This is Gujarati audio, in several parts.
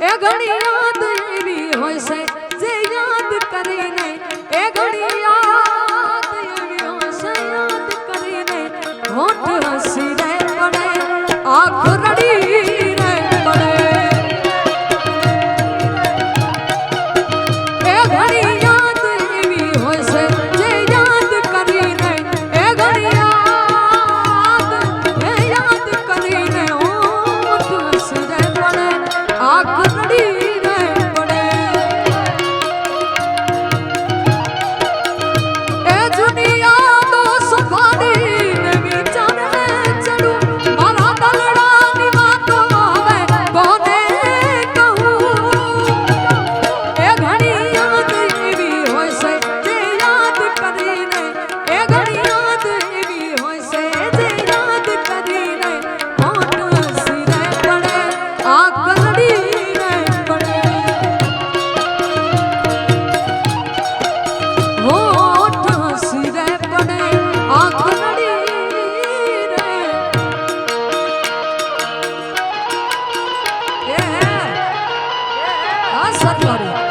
É galinha সাথ করে।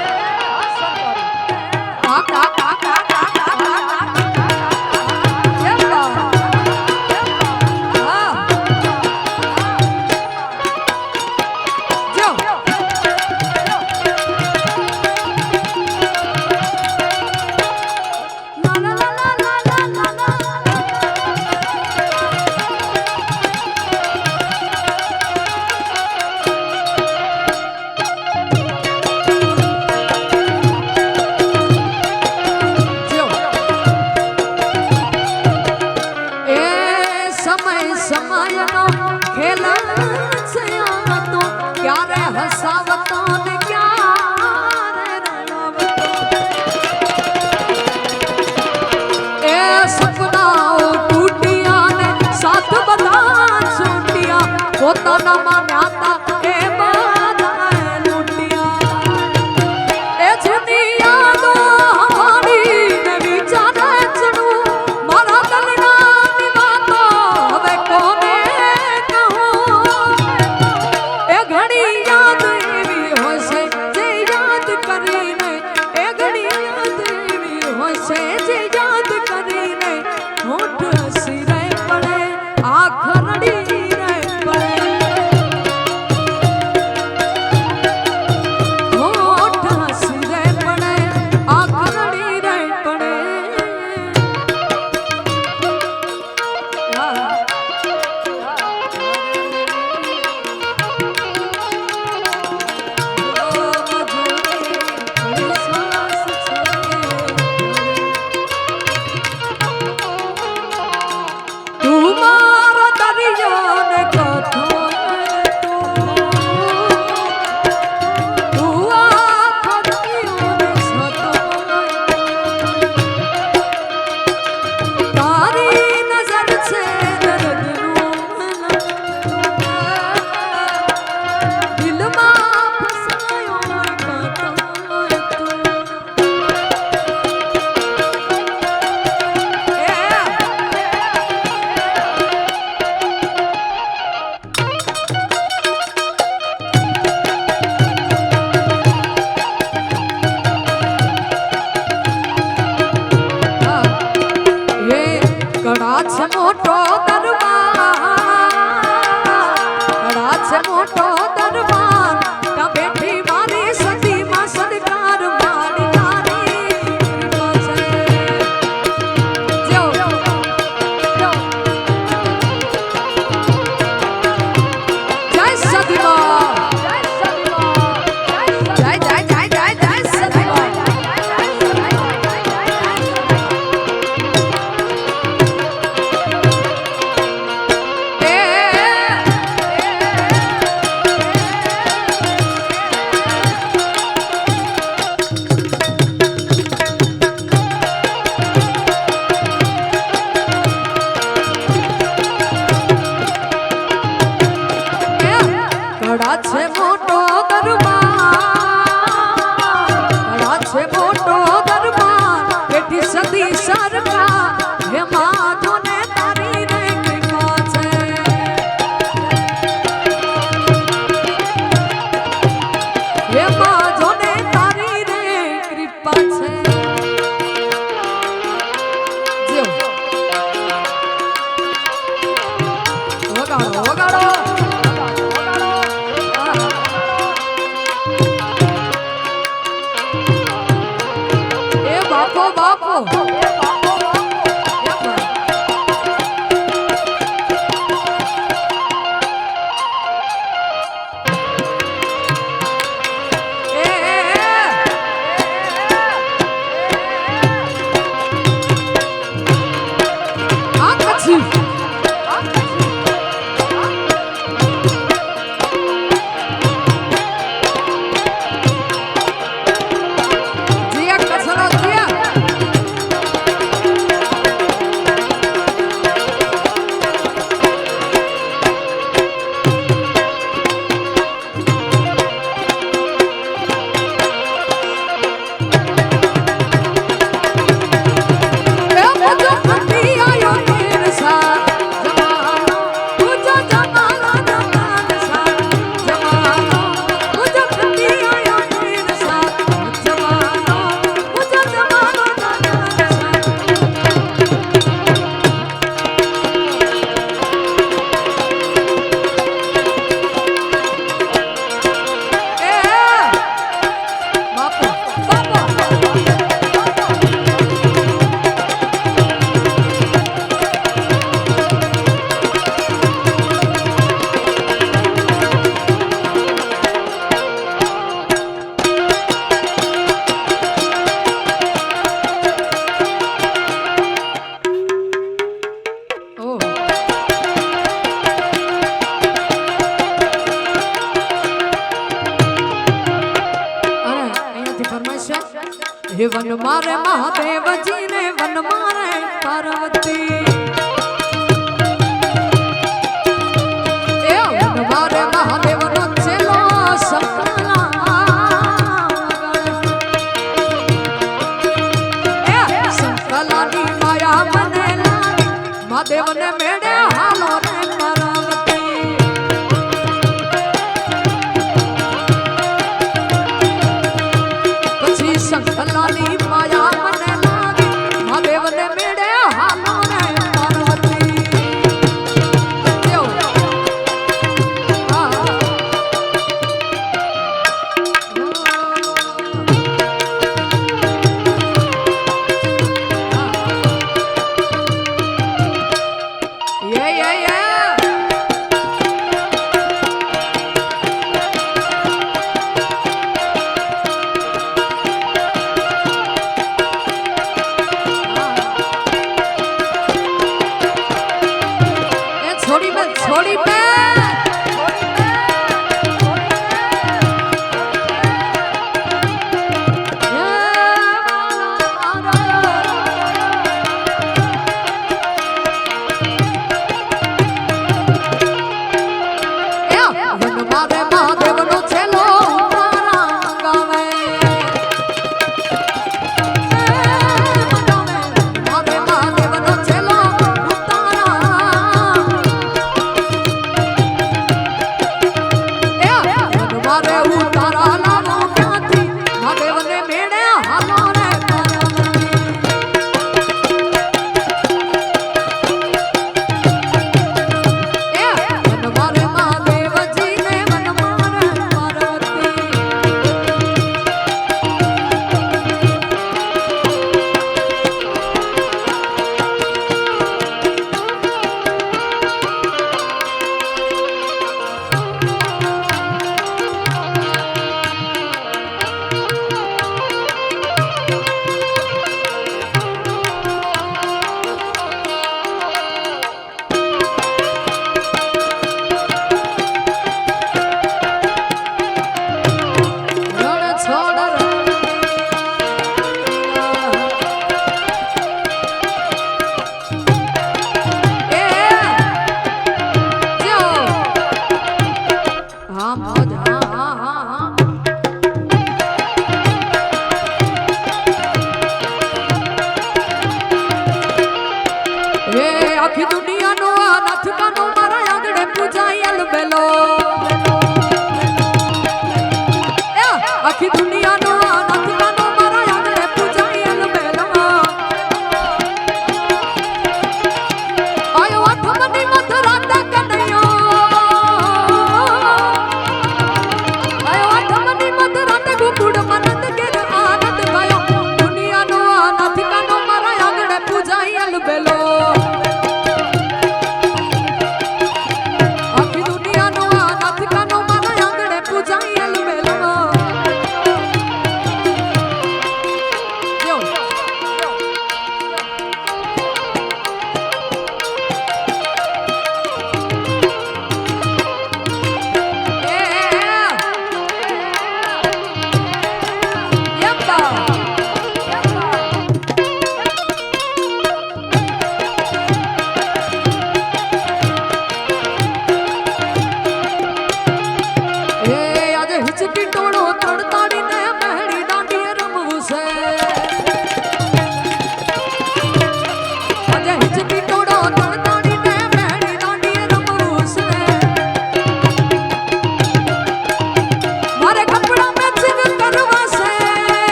પોતાના મામ્યા હતા એ બધા લૂંટ્યા એ જેની યાદો હારી ને વિચારે છણું મારા લગ્નની વાતો હવે કોને કહું એ ઘણી યાદ એવી હશે, જે યાદ કરીને એ ઘણી યાદ એવી હશે. আছে।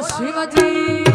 શિવજી.